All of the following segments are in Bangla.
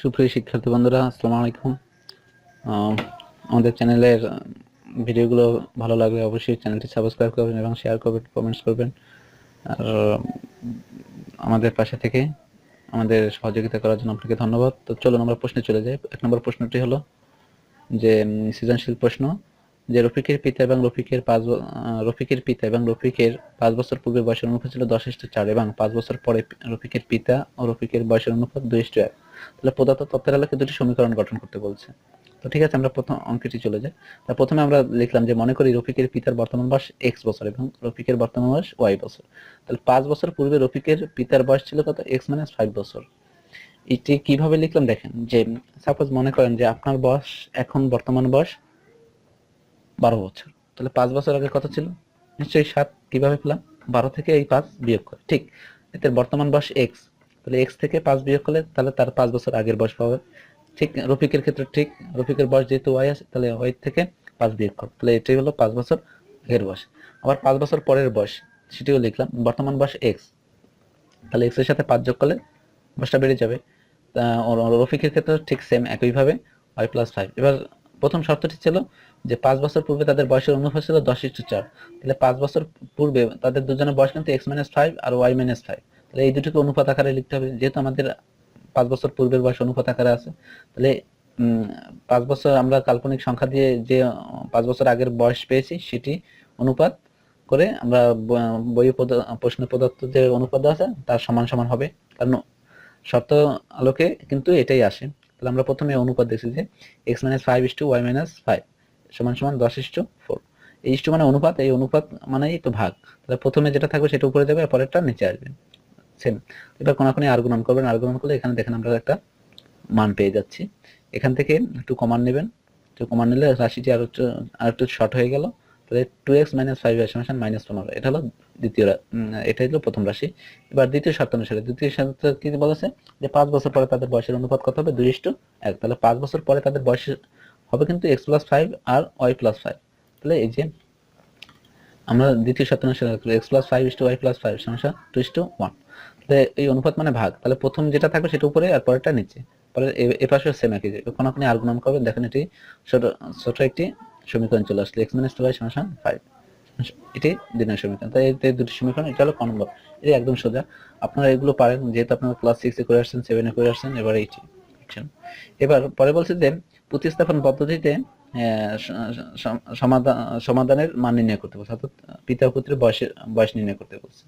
সুপ্রিয় শিক্ষার্থী বন্ধুরা, আসসালামু আলাইকুম। আমাদের চ্যানেলের ভিডিওগুলো ভালো লাগলে অবশ্যই চ্যানেলটি সাবস্ক্রাইব করবেন এবং শেয়ার করবেন, কমেন্টস করবেন। আর, আমাদের পাশে থেকে আমাদের সহযোগিতা করার জন্য আপনাকে ধন্যবাদ। তো চলুন আমরা প্রশ্নে চলে যাই। এক নম্বর প্রশ্নটি হলো যে সৃজনশীল প্রশ্ন যে, রফিকের পিতা এবং রফিকের পাঁচ রফিকের পিতা এবং রফিকের পাঁচ বছর পূর্বে বয়সের অনুপাত ছিল দশ ইস্টু চার এবং পাঁচ বছর পরে রফিকের পিতা ও রফিকের বয়সের অনুপাত দুই ইস্টু এক। তাহলে প্রদত্ত তথ্যের আলোকে দুটি সমীকরণ গঠন করতে বলছে। তো ঠিক আছে, আমরা প্রথম অঙ্কটি চলে যাই। তা প্রথমে আমরা লিখলাম যে, মনে করি রফিকের পিতার বর্তমান বয়স এক্স বছর এবং রফিকের বর্তমান বয়স ওয়াই বছর। তাহলে পাঁচ বছর পূর্বে রফিকের পিতার বয়স ছিল কত? এক্স মাইনাস ফাইভ বছর। এটি কীভাবে লিখলাম? দেখেন যে সাপোজ মনে করেন যে, আপনার বয়স এখন বর্তমান বয়স বারো বছর। তাহলে পাঁচ বছর আগে কত ছিল? নিশ্চয়ই সাত। কীভাবে পেলাম? বারো থেকে এই পাঁচ বিয়োগ করে। ঠিক, এতে বর্তমান বয়স এক্স তাহলে এক্স থেকে পাঁচ বিয়োগ করলে তাহলে তার পাঁচ বছর আগের বয়স পাবে ঠিক রফিকের ক্ষেত্রে ঠিক, রফিকের বয়স যেহেতু ওয়াই আছে, তাহলে ওয়াই থেকে পাঁচ বিয়োগ কর। তাহলে এটাই হলো পাঁচ বছর আগের বয়স। আবার পাঁচ বছর পরের বয়স, সেটিও লিখলাম, বর্তমান বয়স এক্স তাহলে এক্সের সাথে পাঁচ যোগ করলে বয়সটা বেড়ে যাবে। রফিকের ক্ষেত্রে ঠিক সেম একইভাবে ওয়াই প্লাস ফাইভ এবার প্রথম শর্তটি ছিল যে পাঁচ বছর পূর্বে তাদের বয়সের অনুপাত ছিল দশ ইস্টু চার। তাহলে পাঁচ বছর পূর্বে তাদের দুজনের বয়স কিন্তু এক্স মাইনাস ফাইভ আর ওয়াই মাইনাস ফাইভ তাহলে এই দুটোকে অনুপাত আকারে লিখতে হবে। যেহেতু আমাদের পাঁচ বছর পূর্বের বয়স অনুপাত আকারে আছে, তাহলে পাঁচ বছর আমরা কাল্পনিক সংখ্যা দিয়ে যে, পাঁচ বছর আগের বয়স পেয়েছি, সেটি অনুপাত করে আমরা বই প্রশ্নে যে অনুপাত আছে, তার সমান সমান হবে। কারণ শর্ত আলোকে কিন্তু এটাই আসে। তাহলে আমরা প্রথমে অনুপাত দেখছি যে X minus five is two Y minus five সমান সমান দশ ইস টু ফোর এই ইস টু মানে অনুপাত, এই অনুপাত মানেই তো ভাগ। তাহলে প্রথমে যেটা থাকবে সেটা উপরে যাবে, আর পরেরটা নিচে আসবে। সেম। এবার কোনাকুনি আর গুণন করবেন। আর করলে এখানে দেখেন আমরা একটা মান পেয়ে যাচ্ছি। এখান থেকে একটু কমান নেবেন। একটু কমান নিলে রাশিটি আর একটু আর একটু শর্ট হয়ে গেল। তাহলে টু এক্স মাইনাস ফাইভ সমান মাইনাস পনেরো। এটা হলো দ্বিতীয় এটা হলো প্রথম রাশি। এবার দ্বিতীয় শর্ত অনুসারে দ্বিতীয় শর্ত কি বলেছে? যে পাঁচ বছর পরে তাদের বয়সের অনুপাত কত হবে? দুই ইস্টু এক। তাহলে পাঁচ বছর পরে তাদের বয়স হবে কিন্তু এক্স প্লাস ফাইভ আর ওয়াই প্লাস ফাইভ তাহলে এই যে আমরা দ্বিতীয় শর্ত অনুসারে X plus five is two Y plus five সমস্যা টু টু ওয়ান তাহলে এই অনুপাত মানে ভাগ। তাহলে প্রথম যেটা থাকবে সেটা উপরে আর পরেরটা নিচে। পরে এ- পাশেও সেম একই যাবে কোনো আপনি আর করবেন, দেখেন এটি ছোট ছোট একটি সমীকরণ চলে আসলে। এক্স মাইনাস টু ওয়াই সমান ফাইভ এটি দিনের সমীকরণ। তাই এই দুটি সমীকরণ, এটা হলো ক এটি একদম সোজা। আপনারা এগুলো পারেন, যেহেতু আপনারা ক্লাস সিক্সে করে আসছেন সেভেনে করে আসছেন, এবার এইটি? এবার পরে বলছে যে প্রতিস্থাপন পদ্ধতিতে সমাধানের মান নির্ণয় করতে বলছে, অর্থাৎ পিতা পুত্রের বয়সের বয়স নির্ণয় করতে বলছে।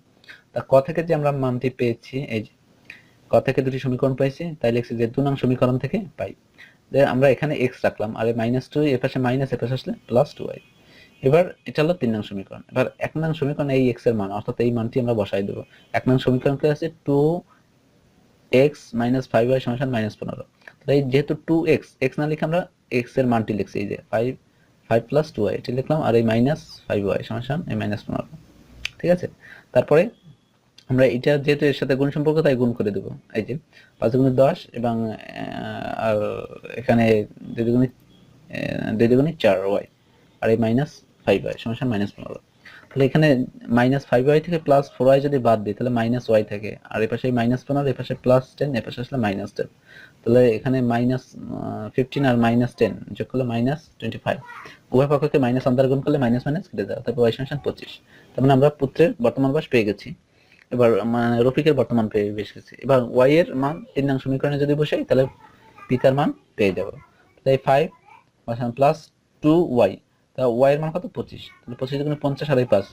তা ক থেকে যে আমরা মানটি পেয়েছি, এই যে, ক থেকে দুটি সমীকরণ পাইছি, তাই লিখছি যে দু নং সমীকরণ থেকে পাই। আমরা এখানে এক্স রাখলাম, আর মাইনাস টু এ পাশে মাইনাস এ পাশে আসলে প্লাস টু ওয়াই এবার এটা হলো তিন নং সমীকরণ। এবার এক নং সমীকরণ এই এক্সের মান, অর্থাৎ এই মানটি আমরা বসাই দেবো। এক নং সমীকরণ কি আছে two X minus five Y সমান মাইনাস পনেরো। তাহলে যেহেতু টু এক্স এক্স না লিখে আমরা এক্সের মানটি লিখছি, এই যে five five plus two Y এটি লিখলাম, আর এই মাইনাস ফাইভ ওয়াই সমান এই মাইনাস পনেরো। ঠিক আছে? তারপরে আমরা এটা যেহেতু এর সাথে গুণ সম্পর্ক, তাই গুণ করে দেবো। এই যে পাঁচ গুণে দশ এবং আর এখানে দুই দুগুণে দুই দুগুণে চার ওয়াই আর এই মাইনাস ফাইভ ওয়াই সমস্যা মাইনাস পনেরো। তাহলে এখানে মাইনাস ফাইভ ওয়াই থেকে প্লাস ফোর ওয়াই যদি বাদ দিই, তাহলে মাইনাস ওয়াই থাকে। আর এ পাশে মাইনাস পনেরো এ পাশে প্লাস টেন এ পাশে আসলে মাইনাস টেন তাহলে এখানে মাইনাস ফিফটিন আর মাইনাস টেন যোগ করলে মাইনাস টোয়েন্টি ফাইভ উভয় পক্ষকে মাইনাস আন্দার গুণ করলে মাইনাস মাইনাস কেটে যাবে তারপর ওয়াই সমান পঁচিশ। তার মানে আমরা পুত্রের বর্তমান বয়স পেয়ে গেছি। এবার মানে রফিকের বর্তমান পেয়ে বেশি গেছি। এবার ওয়াই এর মান তিন নং সমীকরণে যদি বসাই, তাহলে পিতার মান পেয়ে যাব। তাহলে ফাইভ প্লাস টু ওয়াই তা ওয়াই এর মান কত? পঁচিশ। তাহলে পঁচিশ গুণে পঞ্চাশ আর পাঁচ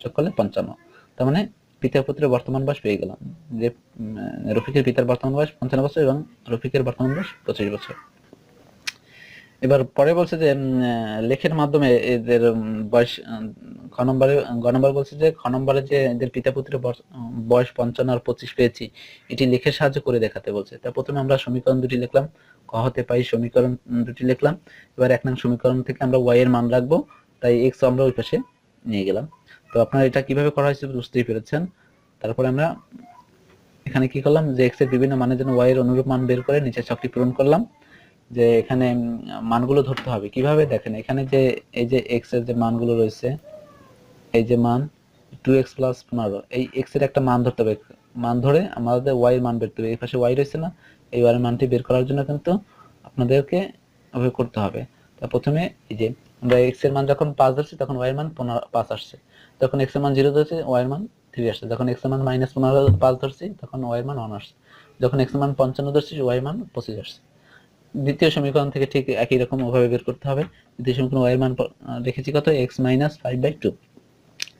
যোগ করলে পঞ্চান্ন। তার মানে পিতার পুত্রের বর্তমান বয়স পেয়ে গেলাম। যে রফিকের পিতার বর্তমান বয়স পঞ্চান্ন বছর এবং রফিকের বর্তমান বয়স পঁচিশ বছর। এবার পরে বলছে যে লেখের মাধ্যমে এদের বয়স খ নম্বরে বলছে যে, খ যে এদের পিতা পুত্রের বয়স- পঞ্চান্ন আর পঁচিশ পেয়েছি, এটি লেখের সাহায্যে করে দেখাতে বলছে। তা প্রথমে আমরা সমীকরণ দুটি লিখলাম, ক হতে পাই সমীকরণ দুটি লিখলাম, এবার এক নং সমীকরণ থেকে আমরা ওয়াই এর মান রাখব, তাই এক্স আমরা ওই পাশে নিয়ে গেলাম। তো আপনারা এটা কীভাবে করা হয়েছে বুঝতেই পেরেছেন। তারপরে আমরা এখানে কি করলাম যে এক্সের বিভিন্ন মানের জন্য ওয়াই এর অনুরূপ মান বের করে নিচে ছকটি পূরণ করলাম, যে এখানে মানগুলো ধরতে হবে। কীভাবে দেখেন, এখানে যে, এই যে এক্সের যে মানগুলো রয়েছে এই যে মান টু এক্স প্লাস পনেরো এই এক্সের একটা মান ধরতে হবে মান ধরে আমাদের ওয়াই এর মান বের করতে হবে এই পাশে ওয়াই রয়েছে না এই ওয়াই এর মানটি বের করার জন্য কিন্তু আপনাদেরকে ওভাবে করতে হবে তা প্রথমে এই যে আমরা এক্সের মান যখন পাঁচ ধরছি তখন ওয়াই এর মান পনেরো পাঁচ আসছে যখন এক্সের মান জিরো ধরছি ওয়াই এর মান থ্রি আসছে যখন এক্সের মান মাইনাস পনেরো পাঁচ ধরছি তখন ওয়াই এর মান ওয়ান আসছে যখন এক্সের মান পঞ্চান্ন ধরছি ওয়াই এর মান পঁচিশ আসছে দ্বিতীয় সমীকরণ থেকে ঠিক একই রকম ওভাবে বের করতে হবে দ্বিতীয় সমীকরণ ওয়াই এর মান রেখেছি কত X minus five by two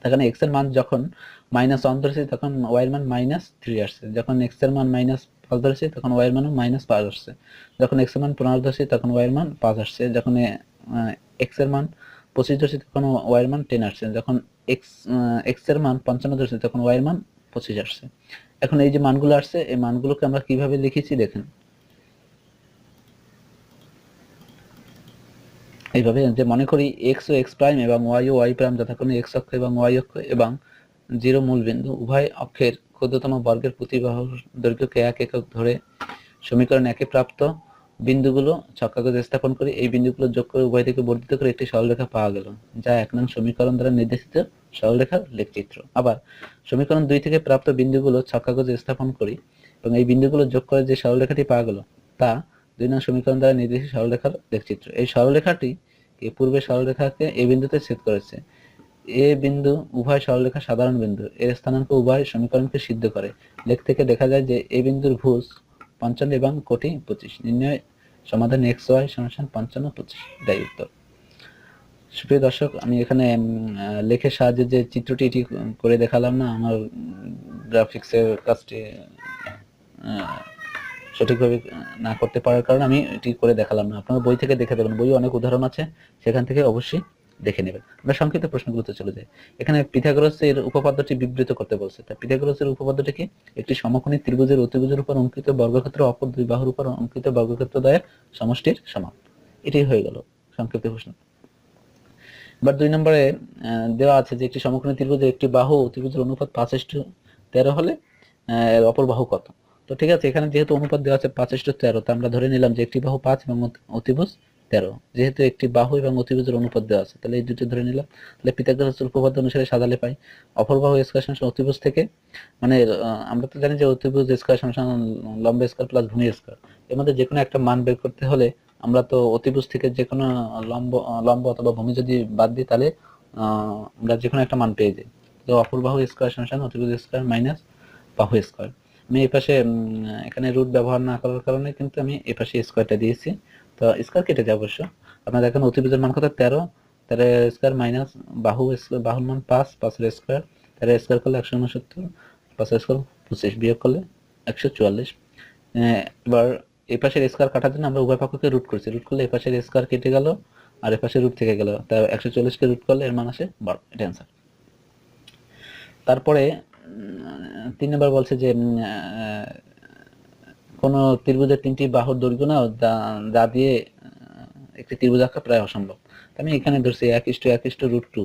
তখন এক্সের মান যখন মাইনাস ওয়ান ধরেছি, তখন ওয়াই এর মান মাইনাস থ্রি আসছে। যখন এক্সের মান মাইনাস পাঁচ ধরেছি, তখন ওয়াই এর মান মাইনাস পাঁচ আসছে। যখন এক্সের মান পনেরো ধরছি, তখন ওয়াই এর মান পাঁচ আসছে। যখন এক্সের মান পঁচিশ ধরছি, তখন ওয়াই এর মান টেন আসছে। যখন এক্স এক্সের মান পঞ্চান্ন ধরছি, তখন ওয়াই এর মান পঁচিশ আসছে। এখন এই যে মানগুলো আসছে, এই মানগুলোকে আমরা কীভাবে লিখেছি দেখেন। এইভাবে যে মনে করি এক্স ও এক্স প্রাইম এবং ওয়াই ও ওয়াই প্রাইম যথাক্রমে এক্স অক্ষ এবং ওয়াই অক্ষ এবং জিরো মূল বিন্দু উভয় অক্ষের ক্ষুদ্রতম বর্গের প্রতিবাহুর দৈর্ঘ্যকে এক একক ধরে সমীকরণ একে প্রাপ্ত বিন্দুগুলো ছক্কাগজে স্থাপন করে এই বিন্দুগুলো যোগ করে উভয় থেকে বর্ধিত করে একটি সরলরেখা পাওয়া গেল, যা এক নং সমীকরণ দ্বারা নির্দেশিত সরলরেখার লেখচিত্র। আবার সমীকরণ দুই থেকে প্রাপ্ত বিন্দুগুলো ছক্কাগজে স্থাপন করি এবং এই বিন্দুগুলো যোগ করে যে সরলরেখাটি পাওয়া গেল, তা দুই নং সমীকরণ দ্বারা নির্দেশিত সরলরেখার লেখচিত্র। এই সরলরেখাটি এই পূর্বে সরলরেখাকে এ বিন্দুতে ছেদ করেছে। এ বিন্দু উভয় সরলরেখা সাধারণ বিন্দু। এর স্থানাঙ্ক উভয় সমীকরণকে সিদ্ধ করে। লেখ থেকে দেখা যায় যে এ বিন্দুর ভুজ পঞ্চান্ন এবং কোটি পঁচিশ। নির্ণয় সমাধান এক্স ওয়াই সমাধান পঞ্চান্ন পঁচিশ এটাই উত্তর। সুপ্রিয় দর্শক, আমি এখানে লেখের সাহায্যে যে চিত্রটি এটি করে দেখালাম না, আমার গ্রাফিক্সের কাজটি সঠিকভাবে না করতে পারার কারণে আমি এটি করে দেখালাম না। আপনারা বই থেকে দেখে দেবেন। বই অনেক উদাহরণ আছে। সেখান থেকে অবশ্যই দেখে নেবেন। আমরা সংক্ষিপ্ত প্রশ্নগুলোতে চলে যাই। এখানে পিথাগোরাসের উপপাদ্যটি বিবৃত করতে বলছে। তা পিথাগোরাসের উপপাদ্যটি কি? একটি সমকোণী ত্রিভুজের অতিভুজের উপর অঙ্কিত বর্গক্ষেত্র, অপর দুই বাহুর উপর অঙ্কিত বর্গক্ষেত্র দ্বয়ের সমষ্টির সমান। এটাই হয়ে গেল সংক্ষিপ্ত প্রশ্ন। এবার দুই নম্বরে দেওয়া আছে যে একটি সমকোণী ত্রিভুজের একটি বাহু অতিভুজের অনুপাত পাঁচ তেরো হলে অপর বাহু কত? তো ঠিক আছে, এখানে যেহেতু অনুপাত দেওয়া আছে পাঁচ ইস্টু তেরো, তো আমরা ধরে নিলাম যে একটি বাহু পাঁচ এবং অতিভুজ তেরো। যেহেতু একটি বাহু এবং অতিভুজের অনুপাত দেওয়া আছে, তাহলে এই দুটো ধরে নিলাম। তাহলে পিথাগোরাসের উপপাদ্য অনুসারে সাজালে পাই অপর বাহু স্কয়ার সমান অতিভুজ থেকে মানে আমরা তো জানি যে অতিভুজ স্কয়ার সমান লম্ব স্কোয়ার প্লাস ভূমি স্কোয়ার এর মধ্যে যে কোনো একটা মান বের করতে হলে আমরা তো অতিভুজ থেকে যে কোনো লম্ব লম্ব অথবা ভূমি যদি বাদ দিই, তাহলে আমরা যে কোনো একটা মান পেয়ে যাই। তো অপর বাহু স্কয়ার সমান অতিভুজ স্কয়ার মাইনাস বাহু স্কয়ার আমি এই পাশে এখানে রুট ব্যবহার না করার কারণে কিন্তু আমি এই পাশে স্কয়ারটা দিয়েছি। তো স্কোয়ার কেটে যায় অবশ্য। আপনার দেখেন অতিভুজের মান কত? তেরো। তেরো স্কোয়ার মাইনাস বাহু বাহুর মান পাঁচ, পাঁচের স্কোয়ার তেরো স্কয়ার করলে একশো উনসত্তর, পাঁচের স্কয়ার পঁচিশ বিয়োগ করলে একশো চুয়াল্লিশ। এবার এই পাশের স্কয়ার কাটার জন্য আমরা উভয় পক্ষকে রুট করছি। রুট করলে এই পাশের স্কয়ার কেটে গেল, আর এই পাশে রুট থেকে গেল। তা একশো চল্লিশকে রুট করলে এর মান আসে বারো। এটা অ্যান্সার তারপরে তিন নম্বর বলছে যে কোন ত্রিভুজের তিনটি বাহুর দৈর্ঘ্য না যা দিয়ে একটি ত্রিভুজ আঁকা প্রায় অসম্ভব। আমি এখানে ধরছি এক ইস্টু এক ইস্টু রুট টু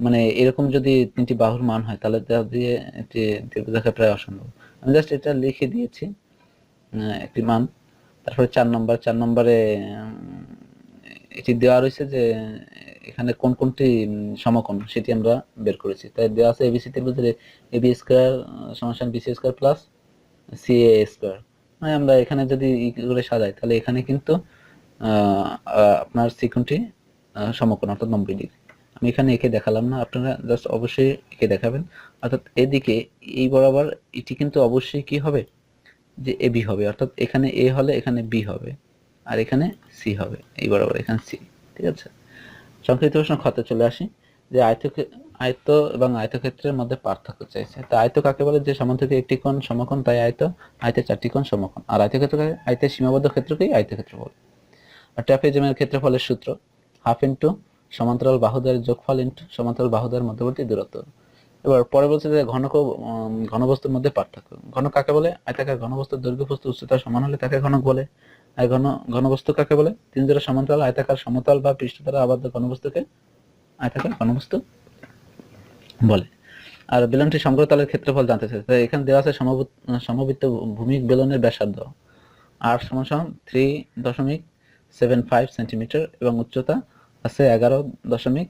মানে এরকম যদি তিনটি বাহুর মান হয়, তাহলে যা দিয়ে একটি ত্রিভুজ আঁকা প্রায় অসম্ভব। আমি জাস্ট এটা লিখে দিয়েছি একটি মান। তারপরে চার নম্বর, চার নম্বরে এটি দেওয়া রয়েছে যে এখানে কোন কোনটি সমকোণ সেটি আমরা বের করেছি। তাই দেওয়া আছে এবিসি ত্রিভুজের এবি স্কোয়ার সমান BC square plus C A square মানে আমরা এখানে যদি করে সাজাই, তাহলে এখানে কিন্তু আপনার সিকোণটি সমকোণ অর্থাৎ নব্বই ডিগ্রি আমি এখানে একে দেখালাম না, আপনারা জাস্ট অবশ্যই একে দেখাবেন। অর্থাৎ এদিকে এই বরাবর এটি কিন্তু অবশ্যই কি হবে? যে এ বি হবে। অর্থাৎ এখানে এ হলে এখানে বি হবে, আর এখানে সি হবে, এই বরাবর এখানে সি ঠিক আছে? সংক্ষিপ্ত প্রশ্ন খতে চলে আসি, যে আয়ত আয়ত এবং আয়তক্ষেত্রের মধ্যে পার্থক্য চাইছে। তো আয়ত কাকে বলে? যে সমান্তরিক একটি কোণ সমকোণ, তাই আয়ত আয়তের চারটি কোণ সমকোণ। আর আয়তক্ষেত্র? আয়তের সীমাবদ্ধ ক্ষেত্রকেই আয়তক্ষেত্র বলে। আর ট্রাপিজমের ক্ষেত্রফলের সূত্র, হাফ ইন্টু সমান্তরাল বাহুদের যোগফল ইন্টু সমান্তরাল বাহুদের মধ্যবর্তী দূরত্ব। এবার পরে বলছে যে ঘনক ঘনবস্তুর মধ্যে পার্থক্য। ঘন কাকে বলে? আয়তাকার ঘনবস্তুর দৈর্ঘ্য বস্তু উচ্চতা সমান হলে তাকে ঘনক বলে। ঘন, ঘনবস্তু কাকে বলে? তিন জোড়া সমান্তরাল আয়তাকার সমতল বা পৃষ্ঠ দ্বারা আবদ্ধ ঘনবস্তুকে আয়তাকার ঘনবস্তু বলে। আর বেলনটি সমগ্রতলের ক্ষেত্রফল জানতে চাইছে তাই এখানে দেওয়া আছে সমবৃত- সমবৃত্ত ভূমিক বেলনের ব্যাসার্ধ। আর সমান সমান থ্রি দশমিক সেভেন ফাইভ সেন্টিমিটার এবং উচ্চতা আছে এগারো দশমিক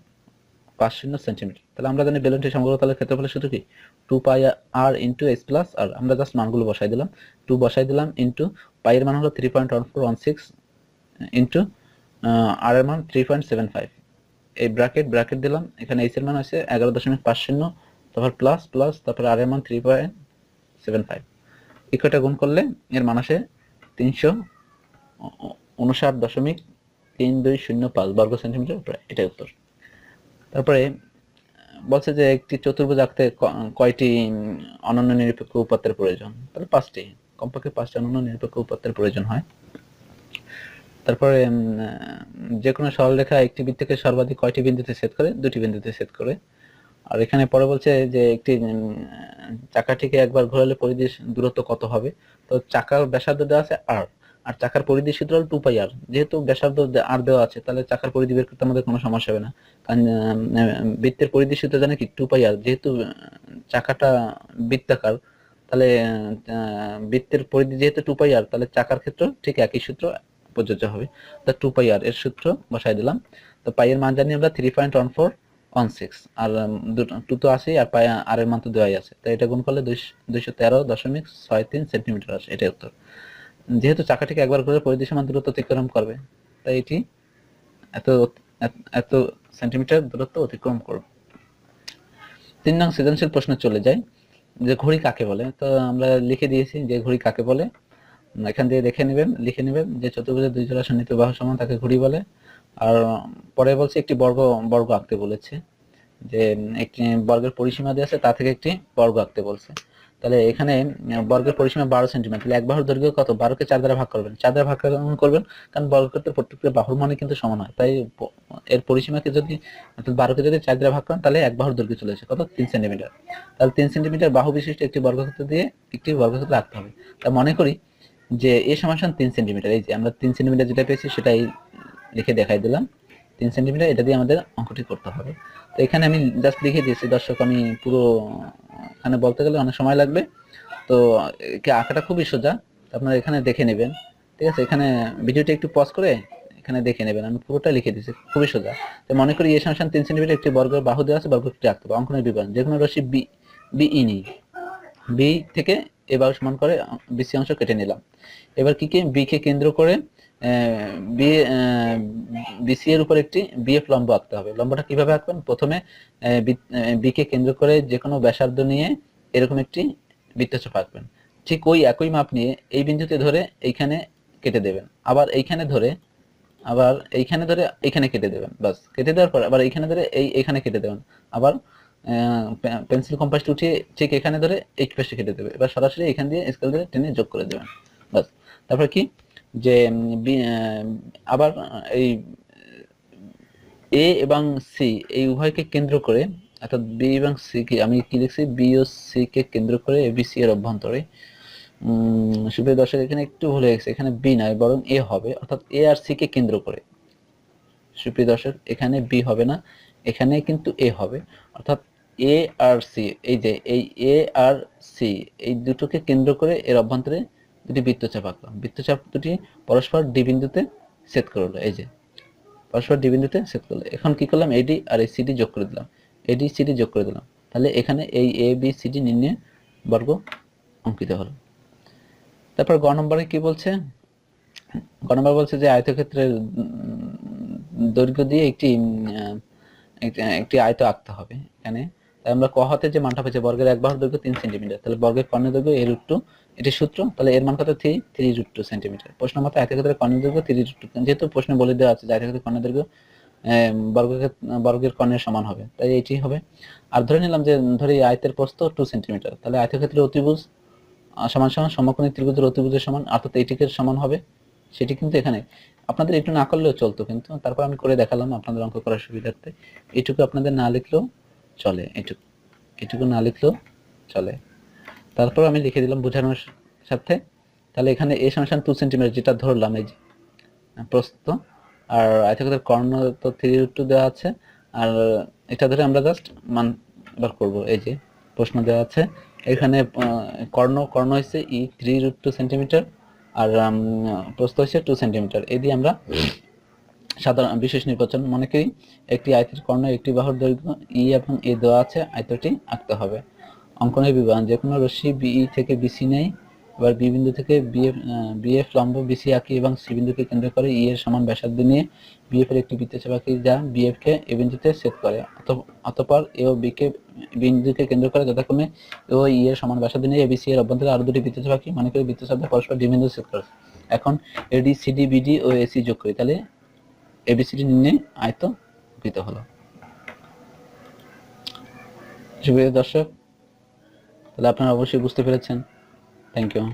পাঁচ শূন্য সেন্টিমিটার। তাহলে আমরা জানি বেলুনটি সমগ্র তলের ক্ষেত্রফলের সূত্র কি? Two pi R into S plus R আমরা জাস্ট মানগুলো বসাই দিলাম। টু বসাই দিলাম ইন্টু পাইয়ের মান হলো three point one four one six into R এর মান থ্রি পয়েন্ট সেভেন ফাইভ এই ব্র্যাকেট ব্র্যাকেট দিলাম, এখানে এইচ এর মান আছে এগারো দশমিক পাঁচ শূন্য, তারপর প্লাস প্লাস তারপর আর এর মান থ্রি পয়েন্ট সেভেন ফাইভ ইকুয়াটা গুণ করলে এর মান আসে তিনশো উনষাট দশমিক তিন দুই শূন্য পাঁচ বর্গ সেন্টিমিটার প্রায়। এটাই উত্তর। তারপরে বলছে যে একটি চতুর্ভুজ আঁকতে কয়টি অনন্য নিরপেক্ষ উপাত্তের প্রয়োজন? তাহলে পাঁচটি। কমপক্ষে পাঁচটি অনন্য নিরপেক্ষ উপাত্তের প্রয়োজন হয়। তারপরে যে কোনো সরলরেখা একটি বৃত্তকে সর্বাধিক কয়টি বিন্দুতে ছেদ করে, দুটি বিন্দুতে ছেদ করে। আর এখানে পরে বলছে যে একটি চাকাটিকে একবার ঘোরালে পরিধি দূরত্ব কত হবে? তো চাকার ব্যাসার্ধ দেওয়া আছে আর আর চাকার পরিধি সূত্র টু পাই আর। যেহেতু ব্যাসার্ধ আর দেওয়া আছে, তাহলে চাকার পরিধি বের করতে আমাদের কোনো সমস্যা হবে না। কারণ বৃত্তের পরিধি সূত্র জানে কি? Two pi R. যেহেতু চাকাটা বৃত্তাকার, তাহলে বৃত্তের পরিধি যেহেতু টু পাই আর, তাহলে চাকার ক্ষেত্রে ঠিক একই সূত্র প্রযোজ্য হবে। তা টু পাই আর এর সূত্র বসাই দিলাম। তো পাইয়ের মান জানি আমরা three point one four one six R two তো আছেই, আর পাই আর এর মান তো দেওয়াই আছে। তো এটা গুণ করলে দুইশো তেরো দশমিক ছয় তিন সেন্টিমিটার আসে। এটাই উত্তর। যেহেতু চাকাটিকে একবার ঘুরে পরিধি সমান দূরত্ব অতিক্রম করবে, তাই এটি এত- এত সেন্টিমিটার দূরত্ব অতিক্রম করবে। তিন নং সৃজনশীল প্রশ্ন চলে যায় যে ঘড়ি কাকে বলে? তো আমরা লিখে দিয়েছি যে ঘড়ি কাকে বলে। এখান দিয়ে দেখে নেবেন, লিখে নেবেন যে চতুর্ভুজের দুই জোড়া সন্নিহিত বাহু সমান তাকে ঘড়ি বলে। আর পরে বলছে একটি বর্গ বর্গ আঁকতে বলেছে, যে একটি বর্গের পরিসীমা দিয়ে আছে, তা থেকে একটি বর্গ আঁকতে বলছে। তাহলে এখানে বর্গের পরিসীমা বারো সেন্টিমিটার তাহলে এক বাহুর দৈর্ঘ্য কত? বারোকে চার দ্বারা ভাগ করবেন। চার দ্বারা ভাগ করবেন, কারণ বর্গক্ষেত্রের প্রত্যেকটা বাহুর মানে কিন্তু সমান হয়। তাই এর পরিসীমাকে যদি বারোকে যদি চার দ্বারা ভাগ করেন, তাহলে এক বাহুর দৈর্ঘ্য চলে আসে কত? তিন সেন্টিমিটার তাহলে তিন সেন্টিমিটার বাহু বিশিষ্ট একটি বর্গক্ষেত্র দিয়ে একটি বর্গক্ষেত্র আঁকতে হবে। তা মনে করি যে এ সমান তিন সেন্টিমিটার এই যে আমরা তিন সেন্টিমিটার যেটা পেয়েছি, সেটাই লিখে দেখাই দিলাম। তিন সেন্টিমিটার এটা দিয়ে আমাদের অঙ্কটি করতে হবে। তো এখানে আমি জাস্ট লিখে দিয়েছি, দর্শক, আমি পুরো এখানে বলতে গেলে অনেক সময় লাগবে। তো আঁকাটা খুবই সোজা। আপনারা এখানে দেখে নেবেন। ঠিক আছে? এখানে ভিডিওটা একটু পজ করে এখানে দেখে নেবেন। আমি পুরোটা লিখে দিয়েছি খুবই সোজা। তো মনে করি এ সমান তিন সেন্টিমিটার একটি বর্গ বাহু দেওয়া আছে, বর্গটি আঁকতে হবে। অঙ্কনের বিবরণ। যে কোনো রশ্মি বি বিই নিই। বি থেকে এ বাহু সমান করে বিসি অংশ কেটে নিলাম। এবার কি কি বি কে কেন্দ্র করে বি বিসি এর উপর একটি বিএফ লম্ব আঁকতে হবে। লম্বটা কীভাবে আঁকবেন? প্রথমে বি কে কেন্দ্র করে যে কোনো ব্যাসার্ধ নিয়ে এরকম একটি বৃত্তচাপ আঁকবেন। ঠিক ওই একই মাপ নিয়ে এই বিন্দুতে ধরে এইখানে কেটে দেবেন। আবার এইখানে ধরে, আবার এইখানে ধরে এইখানে কেটে দেবেন। বাস কেটে দেওয়ার পর আবার এইখানে ধরে এই এইখানে কেটে দেবেন। আবার পেন্সিল কম্পাসটা উঠিয়ে ঠিক এখানে ধরে এই পাশে কেটে দেবে। এবার সরাসরি এখান দিয়ে স্কেল দিয়ে টেনে যোগ করে দেবেন। বাস তারপর কি? যে আবার এই এ এবং সি, এই উভয়কে কেন্দ্র করে, অর্থাৎ বি এবং সি কে, আমি কি লিখছি? বি ও সি কে কেন্দ্র করে এবিসি এর অভ্যন্তরে। সুপ্রিয় দর্শক, এখানে একটু ভুলে গেছে। এখানে বি নয়, বরং এ হবে, অর্থাৎ এ আর সি কে কেন্দ্র করে। সুপ্রিয় দর্শক, এখানে বি হবে না, এখানে কিন্তু এ হবে। অর্থাৎ এ আর সি, এই যে, এই এ আর সি, এই দুটোকে কেন্দ্র করে এর অভ্যন্তরে দুটি বৃত্তচাপ আঁকলাম। বৃত্তচাপ দুটি পরস্পর ডি বিন্দুতে সেট করল, এই যে। পরস্পর ডি বিন্দুতে সেট করল। এখন কি করলাম? এডি আর এই সিডি যোগ করে দিলাম। এডি সিডি যোগ করে দিলাম। তাহলে এখানে এই এ বি সিডি নির্ণয় বর্গ অঙ্কিত হলো। তারপর গ নম্বরে কি বলছে? গ নম্বর বলছে যে আয়তক্ষেত্রের দৈর্ঘ্য দিয়ে একটি একটি- আয়ত আঁকতে হবে। এখানে তাই আমরা ক হাতে যে মানটা পেয়েছি, বর্গের এক বাহুর দৈর্ঘ্য তিন সেন্টিমিটার। তাহলে বর্গের কর্ণের দৈর্ঘ্য এর টু এটি সূত্র, তাহলে এর মান কত? Three three root two centimetre. প্রশ্ন মতো আয়তক্ষেত্রের কর্ণের দৈর্ঘ্য থ্রি রুট টু যেহেতু প্রশ্নে বলে দেওয়া আছে যে আয়তক্ষেত্রের কর্ণের দৈর্ঘ্য বর্গের কর্ণের সমান হবে, তাই এটি হবে। আর ধরে নিলাম যে, ধরে আয়তের প্রস্থ টু সেন্টিমিটার, তাহলে আয়তক্ষেত্রের অতিভুজ সমান সমান, সমকোণী ত্রিভুজের অতিভুজের সমান, অর্থাৎ এইটিকে সমান হবে, সেটি কিন্তু এখানে। আপনাদের একটু না করলেও চলতো কিন্তু, তারপর আমি করে দেখালাম আপনাদের অঙ্ক করার সুবিধার্থে। এটুকু আপনাদের না লিখলেও চলে এইটুকু এটুকু না লিখলেও চলে। তারপর আমি লিখে দিলাম বোঝানোর সাথে। তাহলে এখানে এ সমান টু সেন্টিমিটার যেটা ধরলাম এই যে প্রস্থ আর আয়তক্ষেত্রের কর্ণ তো থ্রি টু দেওয়া আছে আর এটা ধরে আমরা জাস্ট মান এবার করব এই যে প্রশ্ন দেওয়া আছে। এখানে কর্ণ কর্ণ হচ্ছে E three root two centimetre আর উম, প্রস্থ হচ্ছে টু সেন্টিমিটার এই দিয়ে আমরা সাধারণ বিশেষ নির্বাচন মনে করি একটি আয়তের কর্ণ একটি বাহুর দৈর্ঘ্য ই এবং এ দেওয়া আছে আয়তটি আঁকতে হবে। অঙ্কনের বিবরণ যে কোনো রশ্মি বিই থেকে বিসি নেই এবার বি বিন্দু থেকে বিএফ লম্ব বিসি আঁকি এবং সি বিন্দুকে কেন্দ্র করে ই এর সমান ব্যাসার্ধ নিয়ে বিএফ এর একটি বৃত্তচাপ আঁকি যা বিএফ কে এ বিন্দুতে সেট করে। অত- অতঃপর এ ও বি কে বিন্দুকে কেন্দ্র করে যথাক্রমে এ ও ই এর সমান ব্যাসার্ধ নিয়ে এবিসি এর অভ্যন্তরে আরও দুটি বৃত্তচাপ আঁকি মনে করি বৃত্তচাপে পরস্পর ডি বিন্দু সেট করে। এখন এডি সিডি বিডি ও এসি যোগ করি, তাহলে এবিসিডি নির্ণয় আয়ত বৃত্ত হলো। দর্শক তাহলে আপনারা অবশ্যই বুঝতে পেরেছেন। Thank you